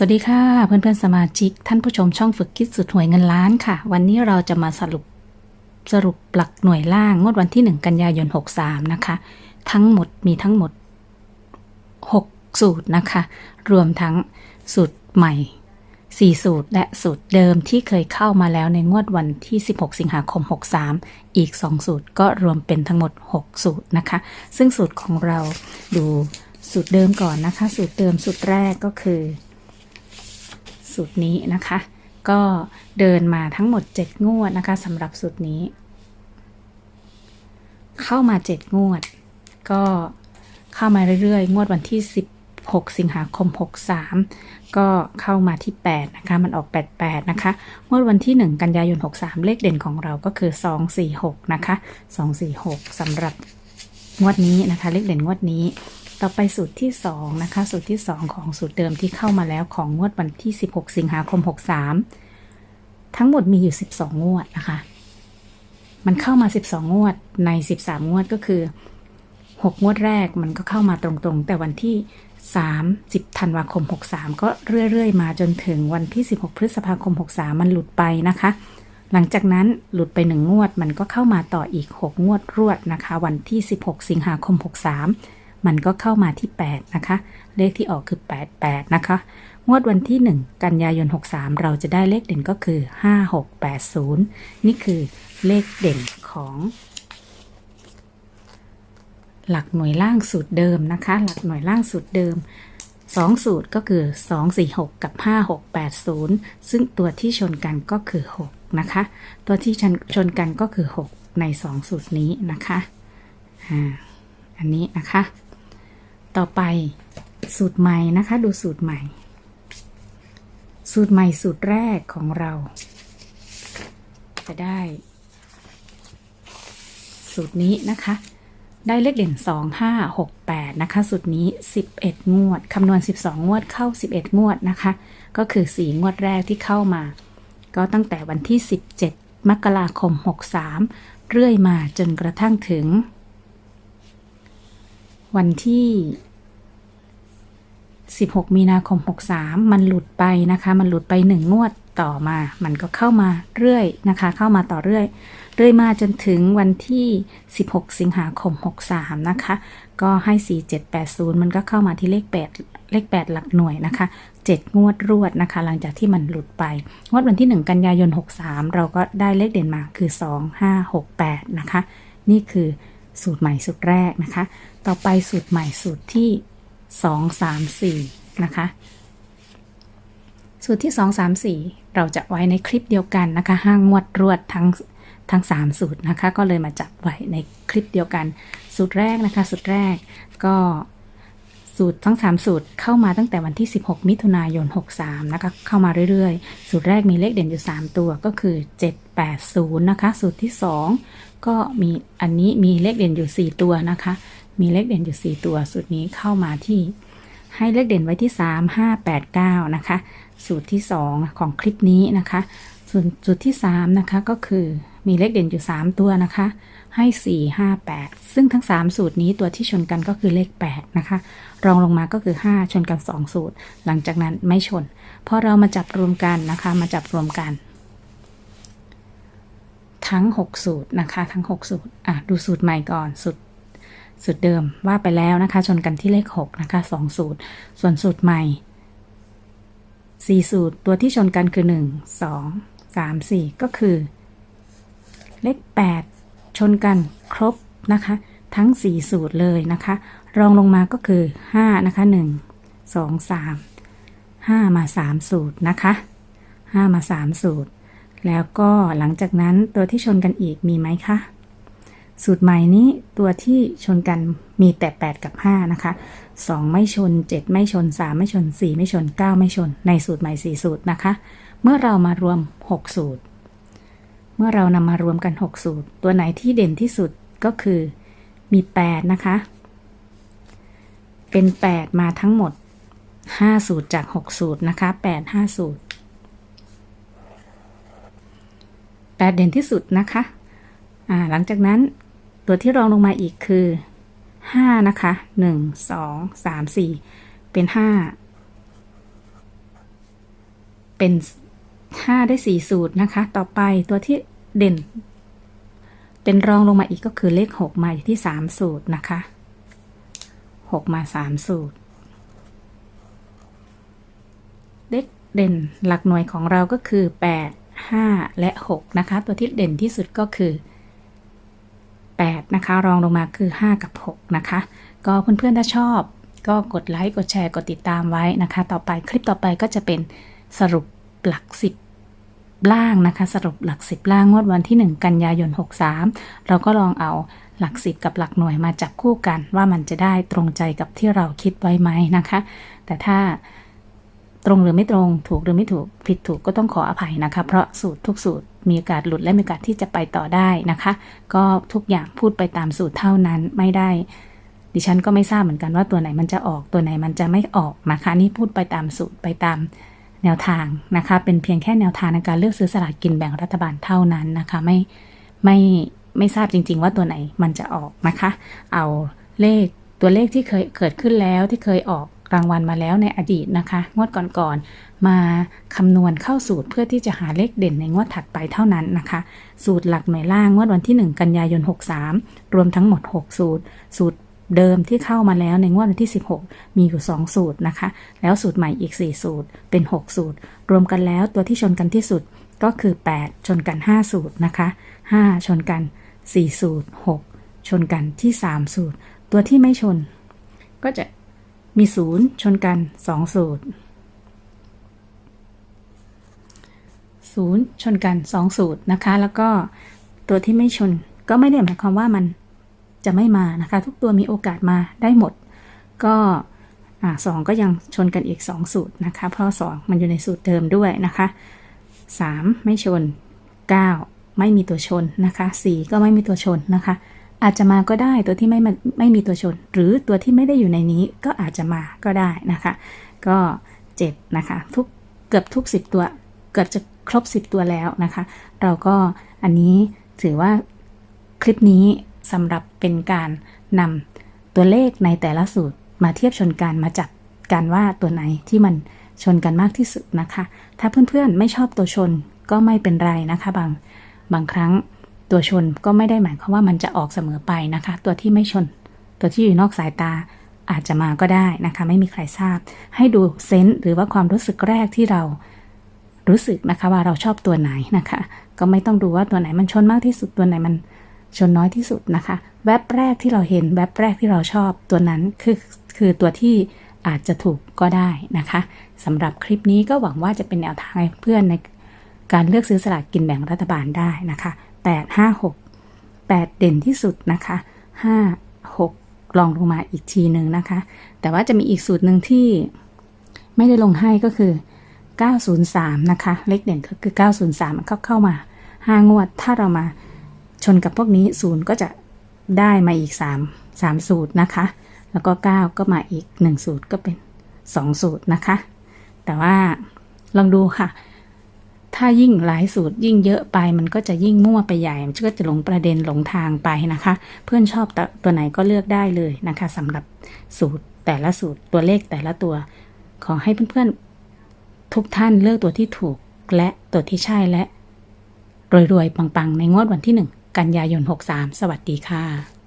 สวัสดีค่ะ เพื่อนๆสมาชิก ท่านผู้ชมช่องฝึกคิดสุดหน่วยเงินล้านค่ะ วันนี้เราจะมาสรุปสรุปหลักหน่วยล่างงวดวันที่ 1 กันยายน 63 นะคะ ทั้งหมดมีทั้งหมด 6 สูตรนะคะ รวมทั้งสูตรใหม่ 4 สูตรและสูตรเดิมที่เคยเข้ามาแล้วในงวดวันที่ 16 สิงหาคม 63 อีก 2 สูตรก็รวมเป็นทั้งหมด 6 สูตรนะคะ ซึ่งสูตรของเราดูสูตรเดิมก่อนนะคะ สูตรเดิมสูตรแรกก็คือ สูตรนี้นะคะ ก็เดินมาทั้งหมด 7 งวดนะคะสำหรับสูตรนี้ เข้ามา 7 งวด ก็เข้ามาเรื่อยๆ งวดวันที่ 16 สิงหาคม 63 ก็เข้ามาที่ 8 นะคะ มันออก 88 นะคะ งวดวันที่ 1 กันยายน 63 เลขเด่นของเราก็คือ 246 นะคะ 246สำหรับงวดนี้นะคะ เลขเด่นงวดนี้ ต่อไปสูตรที่ 2 นะคะ สูตรที่ 2 ของสูตรเดิมที่เข้ามาแล้วของงวดวันที่ 16 สิงหาคม 63 ทั้งหมดมีอยู่ 12 งวดนะคะ มันเข้ามา 12 งวดใน 13 งวดก็คือ 6 งวดแรกมันก็เข้ามาตรงๆ แต่วันที่ 30 ธันวาคม 63 ก็เรื่อยๆ มาจนถึงวันที่ 16 พฤษภาคม 63 มันหลุดไปนะคะ หลังจากนั้นหลุดไปหนึ่งงวดมันก็เข้ามาต่ออีก 6 งวดรวดนะคะ วันที่ 16 สิงหาคม 63 มันก็เข้ามาที่ 8 นะคะ เลขที่ออกคือ 88 นะคะ งวดวันที่ 1 กันยายน 63 เราจะได้เลขเด่นก็คือ 5680 นี่คือเลขเด่นของ หลักหน่วยล่างสูตรเดิมนะคะ หลักหน่วยล่างสูตรเดิม2 สูตรก็คือ 246 กับ 5680 ซึ่งตัวที่ชนกันก็คือ 6 นะคะ ตัวที่ชนชนกันก็คือ 6 ใน 2 สูตรนี้นะคะ อ่า อันนี้นะคะ ต่อไปสูตรใหม่นะคะ ดูสูตรใหม่ สูตรใหม่สูตรแรกของเรา จะได้ สูตรนี้นะคะ ได้เลขเด่น 2 5 6 8 นะคะ สูตรนี้ 11 งวดคำนวณ 12 งวดเข้า 11 งวดนะคะ ก็คือ 4 งวดแรกที่เข้ามา ก็ตั้งแต่วันที่ 17 มกราคม 63 เรื่อยมาจนกระทั่งถึง วันที่ 16 มีนาคม 63 มันหลุดไปนะคะ มันหลุดไป 1 งวดต่อมา มันก็เข้ามาเรื่อยนะคะ เข้ามาต่อเรื่อย เรื่อยมาจนถึงวันที่ 16 สิงหาคม 63 นะคะ ก็ให้ 4780 มันก็เข้ามาที่เลข 8 เลข 8 หลักหน่วยนะคะ 7 งวดรวดนะคะ หลังจากที่มันหลุดไป งวดวันที่ 1 กันยายน 63 เราก็ได้เลขเด่นมาคือ 2 5 6 8 นะคะ นี่คือ สูตรใหม่สูตรแรกนะคะ ต่อไปสูตรใหม่สูตรที่ 2 3 4 นะคะ สูตรที่ 2 3 4 เราจะไว้ในคลิปเดียวกันนะคะห้างงวดรวดทั้งทั้ง 3 สูตรนะคะ ก็เลยมาจับไว้ในคลิปเดียวกัน สูตรแรกนะคะ สูตรแรกก็สูตรทั้ง 3 สูตรเข้ามาตั้งแต่วันที่ 16 มิถุนายน 63 นะคะ เข้ามาเรื่อยๆ สูตรแรกมีเลขเด่นอยู่ 3 ตัวก็คือ 80 นะคะ สูตรที่ 2 ก็มีอันนี้มีเลขเด่นอยู่ 4 ตัวนะคะ มีเลขเด่นอยู่ 4 ตัว สูตรนี้เข้ามาที่ให้เลขเด่นไว้ที่ 3 5 8 9 นะคะ สูตรที่ 2 ของคลิปนี้นะคะ ส่วนสูตรที่ 3 นะคะก็คือมีเลขเด่นอยู่ 3 ตัวนะคะ ให้ 4 5 8 ซึ่งทั้ง 3 สูตรนี้ตัวที่ชนกันก็คือเลข 8 นะคะ รองลงมาก็คือ 5 ชนกัน 2 สูตร หลังจากนั้นไม่ชน พอเรามาจับรวมกันนะคะ มาจับรวมกัน ทั้ง 6 สูตรนะคะ ทั้ง 6 สูตรอะดูสูตรใหม่ก่อนสูตรสูตรเดิมว่าไปแล้วนะคะ ชนกันที่เลข 6 นะคะ 2 สูตร ส่วนสูตรใหม่ 4 สูตรตัวที่ชนกันคือ 1 2 3 4 ก็คือ เลข 8 ชนกันครบนะคะ ทั้ง 4 สูตรเลยนะคะ รองลงมาก็คือ 5 นะคะ 1 2 3 5 มา 3 สูตรนะคะ 5 มา 3 สูตร แล้วก็หลังจากนั้นตัวที่ชนกันอีกมีไหมคะ สูตรใหม่นี้ตัวที่ชนกันมีแต่ 8 กับ 5 นะคะ 2 ไม่ชน 7 ไม่ชน 3 ไม่ชน 4 ไม่ชน 9 ไม่ชน ในสูตรใหม่ 4 สูตรนะคะ เมื่อเรามารวม 6 สูตร เมื่อเรานำมารวมกัน 6 สูตร ตัวไหนที่เด่นที่สุดก็คือมี 8 นะคะ เป็น 8 มาทั้งหมด 5 สูตรจาก 6 สูตรนะคะ 8 5 สูตร 8 เด่นที่สุดนะคะอ่าหลังจากนั้นตัวที่รองลงมาอีกคือ 5 นะคะ 1 2 3 4 เป็น 5 เป็นห้าได้สี่สูตรนะคะ ต่อไปตัวที่เด่น เป็นรองลงมาอีกก็คือเลขหกมาอยู่ที่สามสูตรนะคะหกมาสามสูตร เลขเด่นหลักหน่วยของเราก็คือแปดห้าและหกนะคะ ตัวที่เด่นที่สุดก็คือ 8 นะคะ รองลงมาคือ 5 กับ 6 นะคะ ก็เพื่อนๆถ้าชอบ ก็กดไลค์ กดแชร์ กดติดตามไว้นะคะ ต่อไปคลิปต่อไปก็จะเป็นสรุปหลัก 10 ล่างนะคะ สรุปหลัก 10 ล่างงวดวันที่ 1 กันยายน 63 เราก็ลองเอาหลัก10กับหลักหน่วยมาจับคู่กันว่ามันจะได้ตรงใจกับที่เราคิดไว้ไหมนะคะ แต่ถ้า ตรงหรือไม่ตรง ถูกหรือไม่ถูก ผิดถูกก็ต้องขออภัยนะคะ เพราะสูตรทุกสูตรมีโอกาสหลุดและมีโอกาสที่จะไปต่อได้นะคะ ก็ทุกอย่างพูดไปตามสูตรเท่านั้นไม่ได้ ดิฉันก็ไม่ทราบเหมือนกันว่าตัวไหนมันจะออกตัวไหนมันจะไม่ออกนะคะนี่พูดไปตามสูตรไปตามแนวทางนะคะ เป็นเพียงแค่แนวทางในการเลือกซื้อสลากกินแบ่งรัฐบาลเท่านั้นนะคะไม่ไม่ไม่ทราบจริง ๆ ว่าตัวไหนมันจะออกนะคะ เอาเลขตัวเลขที่เคยเกิดขึ้นแล้วที่เคยออก รางวัลมาแล้วในอดีตนะคะ งวดก่อนๆมาคำนวณเข้าสูตรเพื่อที่จะหาเลขเด่นในงวดถัดไปเท่านั้นนะคะ สูตรหลักหน่วยล่างงวดวันที่ 1 กันยายน 63 รวมทั้งหมด 6 สูตร สูตรเดิมที่เข้ามาแล้วในงวดวันที่ 16 มีอยู่ 2 สูตรนะคะ แล้วสูตรใหม่อีก 4 สูตร เป็น 6 สูตร รวมกันแล้วตัวที่ชนกันที่สุดก็คือ 8 ชนกัน 5 สูตรนะคะ 5 ชนกัน 4 สูตร 6 ชนกันที่ 3 สูตร ตัวที่ไม่ชน ก็จะ มีศูนย์ชนกันสองสูตรศูนย์ชนกันสองสูตรนะคะ แล้วก็ตัวที่ไม่ชนก็ไม่ได้หมายความว่ามันจะไม่มานะคะ ทุกตัวมีโอกาสมาได้หมด ก็สองก็ยังชนกันอีก 2 สูตรนะคะ เพราะ 2 มันอยู่ในสูตรเดิมด้วยนะคะ 3 ไม่ชน 9 ไม่มีตัวชนนะคะ 4 ก็ไม่มีตัวชนนะคะ อาจจะมาก็ได้ตัวที่ไม่ไม่มีตัวชน หรือตัวที่ไม่ได้อยู่ในนี้ก็อาจจะมาก็ได้นะคะ ก็เจ็ดนะคะทุกเกือบทุกสิบตัว เกือบจะครบสิบตัวแล้วนะคะ เราก็อันนี้ถือว่าคลิปนี้สำหรับเป็นการนำตัวเลขในแต่ละสูตรมาเทียบชนกันมาจับกันว่าตัวไหนที่มันชนกันมากที่สุดนะคะ ถ้าเพื่อนๆไม่ชอบตัวชนก็ไม่เป็นไรนะคะ บางบางครั้ง ตัวชนก็ไม่ได้หมายความว่ามันจะออกเสมอไปนะคะ ตัวที่ไม่ชน ตัวที่อยู่นอกสายตาอาจจะมาก็ได้นะคะ ไม่มีใครทราบ ให้ดูเซนต์หรือว่าความรู้สึกแรกที่เรารู้สึกนะคะว่าเราชอบตัวไหนนะคะ ก็ไม่ต้องดูว่าตัวไหนมันชนมากที่สุดตัวไหนมันชนน้อยที่สุดนะคะ แวบแรกที่เราเห็นแวบแรกที่เราชอบตัวนั้นคือคือตัวที่อาจจะถูกก็ได้นะคะสำหรับคลิปนี้ก็หวังว่าจะเป็นแนวทางให้เพื่อนในการเลือกซื้อสลากกินแบ่งรัฐบาลได้นะคะ 8 5 6 8 เด่นที่สุดนะคะ 5 6 ลองลงมาอีกทีหนึ่งนะคะ แต่ว่าจะมีอีกสูตรหนึ่งที่ไม่ได้ลงให้ก็คือ 903 นะคะ เลขเด่นก็คือ 903 มันเข้าเข้ามา 5 งวด ถ้าเรามาชนกับพวกนี้ศูนย์ก็จะได้มาอีก 3 3 สูตรนะคะ แล้วก็ 9 ก็มาอีก 1 สูตรก็เป็น 2 สูตรนะคะ แต่ว่าลองดูค่ะ ถ้ายิ่งหลายสูตรยิ่งเยอะไป มันก็จะยิ่งมั่วไปใหญ่ มันก็จะหลงประเด็นหลงทางไปนะคะ เพื่อนชอบตัวไหนก็เลือกได้เลยนะคะสำหรับสูตรแต่ละสูตรตัวเลขแต่ละตัว ขอให้เพื่อนๆ ทุกท่านเลือกตัวที่ถูกและตัวที่ใช่และรวยๆ ปังๆ ในงวดวันที่ 1 กันยายน 63 สวัสดีค่ะ